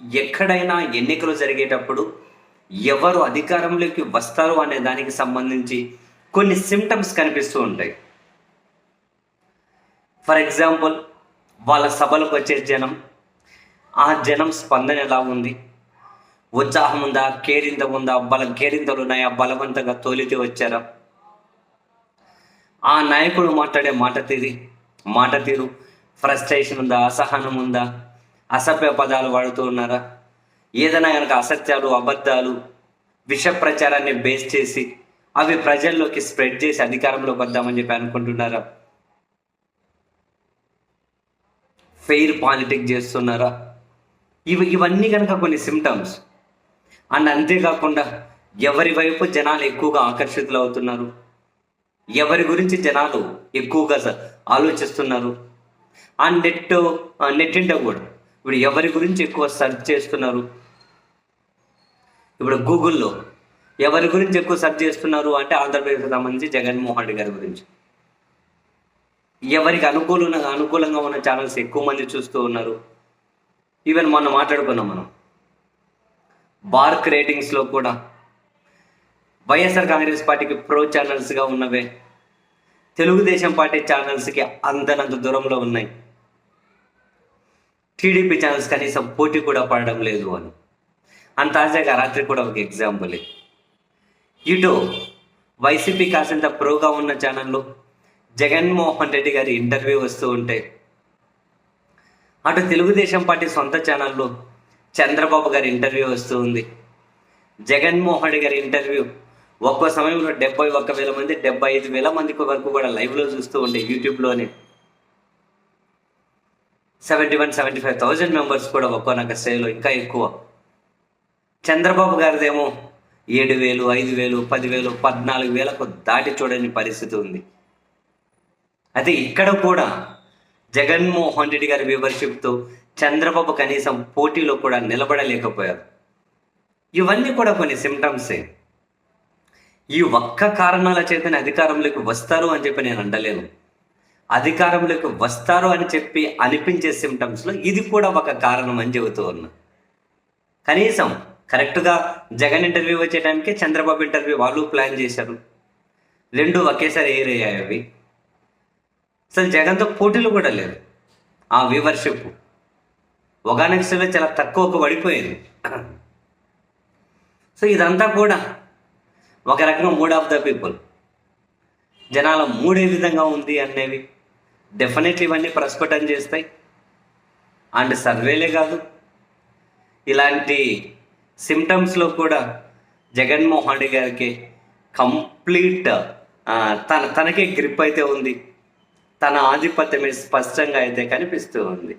ఎక్కడైనా ఎన్నికలు జరిగేటప్పుడు ఎవరు అధికారంలోకి వస్తారు అనే దానికి సంబంధించి కొన్ని సిమ్టమ్స్ కనిపిస్తూ ఉంటాయి. ఫర్ ఎగ్జాంపుల్ వాళ్ళ సభలకు వచ్చే జనం ఆ జనం స్పందన ఎలా ఉంది? ఉత్సాహం ఉందా? కేరింత ఉందా? బలం కేరింతలు ఉన్నాయా? బలవంతంగా తోలితే వచ్చారా? ఆ నాయకుడు మాట్లాడే మాట తీరి మాట తీరు ఫ్రస్ట్రేషన్ ఉందా? అసహనం ఉందా? అసభ్య పదాలు వాడుతూ ఉన్నారా? ఏదైనా కనుక అసత్యాలు అబద్ధాలు విష ప్రచారాన్ని బేస్ చేసి అవి ప్రజల్లోకి స్ప్రెడ్ చేసి అధికారంలోకి వద్దామని చెప్పి అనుకుంటున్నారా? ఫెయిర్ పాలిటిక్ చేస్తున్నారా? ఇవి ఇవన్నీ కనుక కొన్ని సిమ్టమ్స్ అండ్ అంతేకాకుండా ఎవరి వైపు జనాలు ఎక్కువగా ఆకర్షితులు అవుతున్నారు? ఎవరి గురించి జనాలు ఎక్కువగా స- ఆలోచిస్తున్నారు? ఆ నెట్ నెట్టింట కూడా. ఇప్పుడు ఎవరి గురించి ఎక్కువ సెర్చ్ చేస్తున్నారు? ఇప్పుడు గూగుల్లో ఎవరి గురించి ఎక్కువ సెర్చ్ చేస్తున్నారు అంటే ఆంధ్రప్రదేశ్కి సంబంధించి జగన్మోహన్ రెడ్డి గారి గురించి. ఎవరికి అనుకూలంగా అనుకూలంగా ఉన్న ఛానల్స్ ఎక్కువ మంది చూస్తూ ఉన్నారు. ఈవెన్ మొన్న మాట్లాడుకున్నాం మనం. బార్క్ రేటింగ్స్లో కూడా. వైఎస్ఆర్ కాంగ్రెస్ పార్టీకి ప్రో ఛానల్స్గా ఉన్నవే. తెలుగుదేశం పార్టీ ఛానల్స్కి అందనంత దూరంలో ఉన్నాయి. టీడీపీ ఛానల్స్ కనీసం పోటీ కూడా పడడం లేదు అని. అండ్ తాజాగా రాత్రి కూడా ఒక ఎగ్జాంపుల్ ఇటు వైసీపీ కాసింత ప్రోగా ఉన్న ఛానల్లో జగన్మోహన్ రెడ్డి గారి ఇంటర్వ్యూ వస్తూ ఉంటే అటు తెలుగుదేశం పార్టీ సొంత ఛానల్లో చంద్రబాబు గారి ఇంటర్వ్యూ వస్తూ ఉంది. జగన్మోహన్ రెడ్డి గారి ఇంటర్వ్యూ ఒక్కో సమయంలో డెబ్బై ఒక్క వేల మంది డెబ్బై ఐదు వేల మందికి వరకు కూడా లైవ్లో చూస్తూ ఉండే యూట్యూబ్లోనే. Seventy one seventy five thousand members కూడా ఒక్కోనొక సేలు ఇంకా ఎక్కువ. చంద్రబాబు గారిదేమో ఏడు వేలు ఐదు వేలు పదివేలు పద్నాలుగు వేలకు దాటి చూడని పరిస్థితి ఉంది. అయితే ఇక్కడ కూడా జగన్మోహన్ రెడ్డి గారి వ్యూవర్షిప్తో చంద్రబాబు కనీసం పోటీలో కూడా నిలబడలేకపోయారు. ఇవన్నీ కూడా కొన్ని సిమ్టమ్సే ఈ ఒక్క కారణాల చేతనే అధికారంలోకి వస్తారు అని చెప్పి నేను అండలేను అధికారంలోకి వస్తారు అని చెప్పి అనిపించే సిమ్టమ్స్లో ఇది కూడా ఒక కారణం అని చెబుతూ ఉన్నా. కనీసం కరెక్ట్గా జగన్ ఇంటర్వ్యూ వచ్చేటానికి చంద్రబాబు ఇంటర్వ్యూ వాళ్ళు ప్లాన్ చేశారు. రెండు ఒకేసారి ఎయిర్ అయ్యాయి అవి. అసలు జగన్తో పోటీలు కూడా లేదు ఆ వ్యూవర్షిప్ ఒక చాలా తక్కువకు పడిపోయింది. సో ఇదంతా కూడా ఒక రకంగా మూడ్ ఆఫ్ ద పీపుల్ జనాల మూడే విధంగా ఉంది అనేవి డెఫినెట్లీ ఇవన్నీ ప్రస్ఫుటం చేస్తాయి. అండ్ సర్వేలే కాదు ఇలాంటి సిమ్టమ్స్లో కూడా జగన్మోహన్ రెడ్డి గారికి కంప్లీట్ తన తనకే గ్రిప్ అయితే ఉంది. తన ఆధిపత్యమే స్పష్టంగా అయితే కనిపిస్తూ ఉంది.